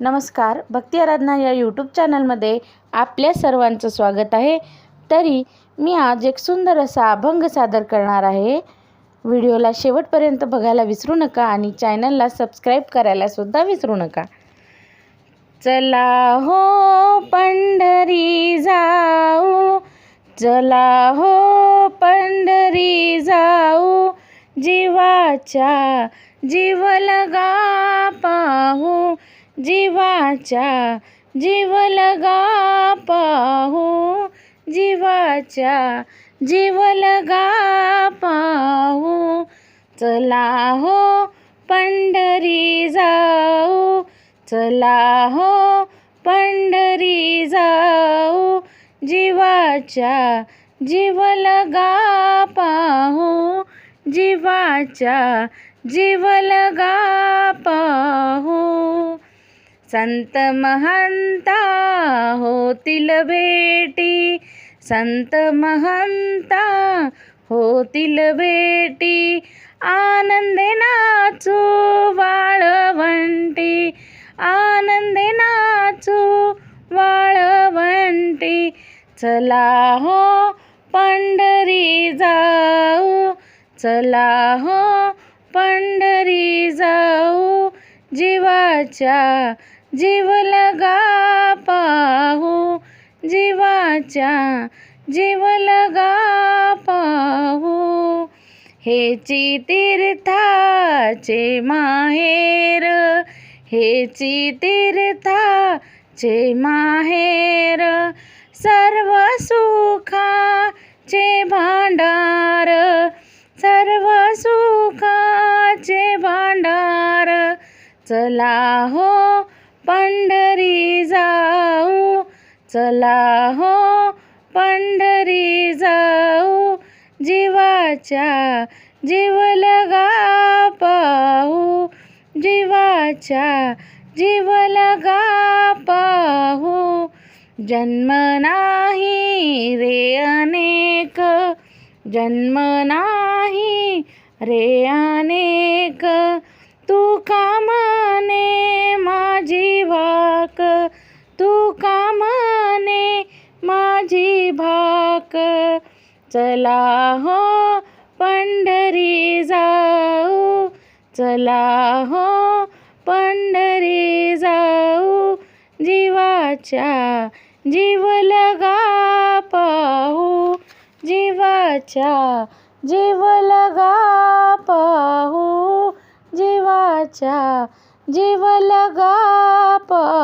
नमस्कार भक्ती आराधना या यूट्यूब चॅनलमध्ये आपल्या सर्वांचं स्वागत आहे. तरी मी आज एक सुंदर असा अभंग सादर करणार आहे. व्हिडिओला शेवटपर्यंत बघायला विसरू नका आणि चॅनलला सबस्क्राईब करायला सुद्धा विसरू नका. चला हो पंढरी जाऊ चला हो पंढरी जाऊ जीवाच्या जीव लगा पाहू जीवाच्या जीव लगा पाहू. जीवाच्या जीव लगा पाहू. चला हो पंढरी जाऊ. चला हो पंढरी जाऊ. जीवाच्या जीव लगा पाहू. जीवाच्या जीव लगा पाहू. संत महंता होतील भेटी संत महंता होतील भेटी आनंदे नाचू वाळवंटी आनंदे नाचू वाळवंटी चला हो पंढरी जाऊ चला हो पंढरी जाऊ जीवाच्या जीव लगा पाहू जीवाच्या जीव लगा पाहू. हेची तीर्थाचे माहेर हेची तीर्थाचे माहेर. सर्व सुखाचे भांडार सर्व सुखाचे भांडार. चला हो चला हो पंढरी जाऊ जीवाच्या जीव लगा पाहू. जीवाच्या जीव लगा पाहू. जन्म नाही रे अनेक जन्म नाही रे अनेक. तू कामने माझी वा चला हो पंढरी जाऊ चला हो पंढरी जाऊ जीवाच्या जीव लगा पाहू जीवाच्या जीव लगा पाहू जीवाच्या जीव लगा पाहू.